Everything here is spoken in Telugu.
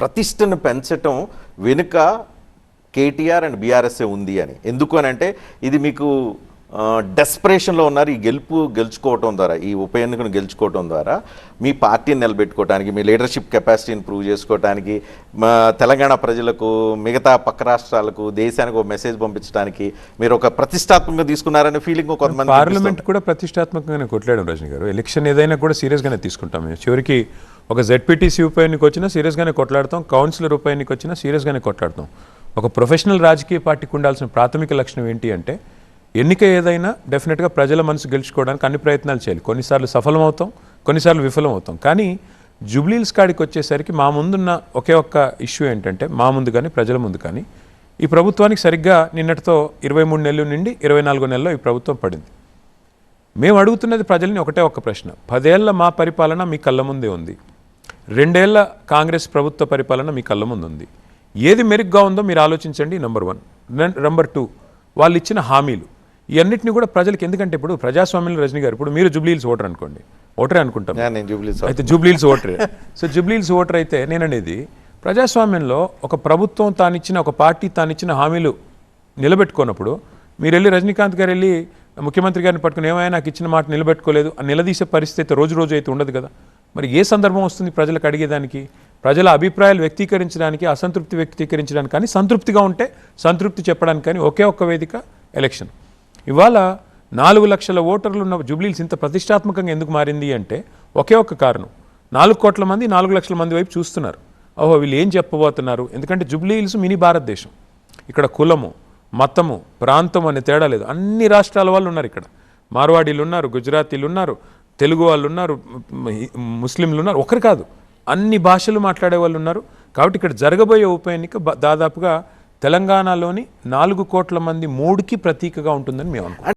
ప్రతిష్టను పెంచటం వెనుక కేటీఆర్ అండ్ బీఆర్ఎస్ఏ ఉంది అని. ఎందుకు అని అంటే ఇది మీకు డెస్పరేషన్లో ఉన్నారు. ఈ గెలుపు గెలుచుకోవటం ద్వారా ఈ ఉప ఎన్నికను గెలుచుకోవటం ద్వారా మీ పార్టీని నిలబెట్టుకోవడానికి మీ లీడర్షిప్ కెపాసిటీని ప్రూవ్ చేసుకోవడానికి మా తెలంగాణ ప్రజలకు మిగతా పక్క రాష్ట్రాలకు దేశానికి ఒక మెసేజ్ పంపించడానికి మీరు ఒక ప్రతిష్టాత్మకంగా తీసుకున్నారనే ఫీలింగ్ కొంతమంది పార్లమెంట్ కూడా ప్రతిష్టాత్మకంగానే కొట్లాడాం రజనీ గారు. ఎలక్షన్ ఏదైనా కూడా సీరియస్గానే తీసుకుంటాం చివరికి ఒక జెడ్పీటీసీ ఉప ఎన్నిక వచ్చినా సీరియస్గానే కొట్లాడతాం కౌన్సిలర్ ఉప ఎన్నిక వచ్చినా సీరియస్గానే కొట్లాడతాం. ఒక ప్రొఫెషనల్ రాజకీయ పార్టీకి ఉండాల్సిన ప్రాథమిక లక్షణం ఏంటి అంటే ఎన్నిక ఏదైనా డెఫినెట్గా ప్రజల మనసు గెలుచుకోవడానికి అన్ని ప్రయత్నాలు చేయాలి. కొన్నిసార్లు సఫలమవుతాం కొన్నిసార్లు విఫలమవుతాం. కానీ జూబ్లీల్స్ కాడికి వచ్చేసరికి మా ముందున్న ఒకే ఒక్క ఇష్యూ ఏంటంటే మా ముందు కానీ ప్రజల ముందు కానీ ఈ ప్రభుత్వానికి సరిగ్గా నిన్నటితో ఇరవై మూడు నెలల నుండి ఇరవై నాలుగో నెలలో ఈ ప్రభుత్వం పడింది. మేము అడుగుతున్నది ప్రజల్ని ఒకటే ఒక్క ప్రశ్న. పదేళ్ళ మా పరిపాలన మీ కళ్ళ ముందే ఉంది. రెండేళ్ళ కాంగ్రెస్ ప్రభుత్వ పరిపాలన మీ కళ్ళ ముందు ఉంది ఏది మెరుగ్గా ఉందో మీరు ఆలోచించండి నెంబర్ వన్ నెంబర్ టూ వాళ్ళు ఇచ్చిన హామీలు. ఇవన్నిటిని కూడా ప్రజలకు ఎందుకంటే ఇప్పుడు ప్రజాస్వామ్యంలో రజనీ గారు ఇప్పుడు మీరు జూబ్లీహిల్స్ ఓటర్ అనుకోండి. ఓటరే అనుకుంటాం. అయితే జూబ్లీహిల్స్ ఓటరే. సో జూబ్లీహిల్స్ ఓటర్ అయితే నేననేది ప్రజాస్వామ్యంలో ఒక ప్రభుత్వం తానిచ్చిన ఒక పార్టీ తానిచ్చిన హామీలు నిలబెట్టుకున్నప్పుడు మీరు వెళ్ళి రజనీకాంత్ గారు వెళ్ళి ముఖ్యమంత్రి గారిని పట్టుకుని ఏమైనా నాకు ఇచ్చిన మాట నిలబెట్టుకోలేదు నిలదీసే పరిస్థితి రోజు రోజు అయితే ఉండదు కదా. మరి ఏ సందర్భం వస్తుంది ప్రజలకు అడిగేదానికి? ప్రజల అభిప్రాయాలు వ్యక్తీకరించడానికి అసంతృప్తి వ్యక్తీకరించడానికి కానీ సంతృప్తిగా ఉంటే సంతృప్తి చెప్పడానికి కానీ ఒకే ఒక్క వేదిక ఎలక్షన్. ఇవాళ నాలుగు లక్షల ఓటర్లు ఉన్న జూబ్లీల్స్ ఇంత ప్రతిష్టాత్మకంగా ఎందుకు మారింది అంటే ఒకే ఒక్క కారణం. నాలుగు కోట్ల మంది నాలుగు లక్షల మంది వైపు చూస్తున్నారు. ఓహో వీళ్ళు ఏం చెప్పబోతున్నారు? ఎందుకంటే జూబ్లీహిల్స్ మినీ భారతదేశం. ఇక్కడ కులము మతము ప్రాంతం అనే తేడా లేదు. అన్ని రాష్ట్రాల వాళ్ళు ఉన్నారు ఇక్కడ. మార్వాడీలు ఉన్నారు గుజరాతీలు ఉన్నారు. తెలుగు వాళ్ళు ఉన్నారు ముస్లింలు ఉన్నారు ఒకరు కాదు. అన్ని భాషలు మాట్లాడే వాళ్ళు ఉన్నారు. కాబట్టి ఇక్కడ జరగబోయే ఉప ఎన్నిక దాదాపుగా తెలంగాణలోని నాలుగు కోట్ల మంది మూడుకి ప్రతీకగా ఉంటుందని మేము అనుకుంటాం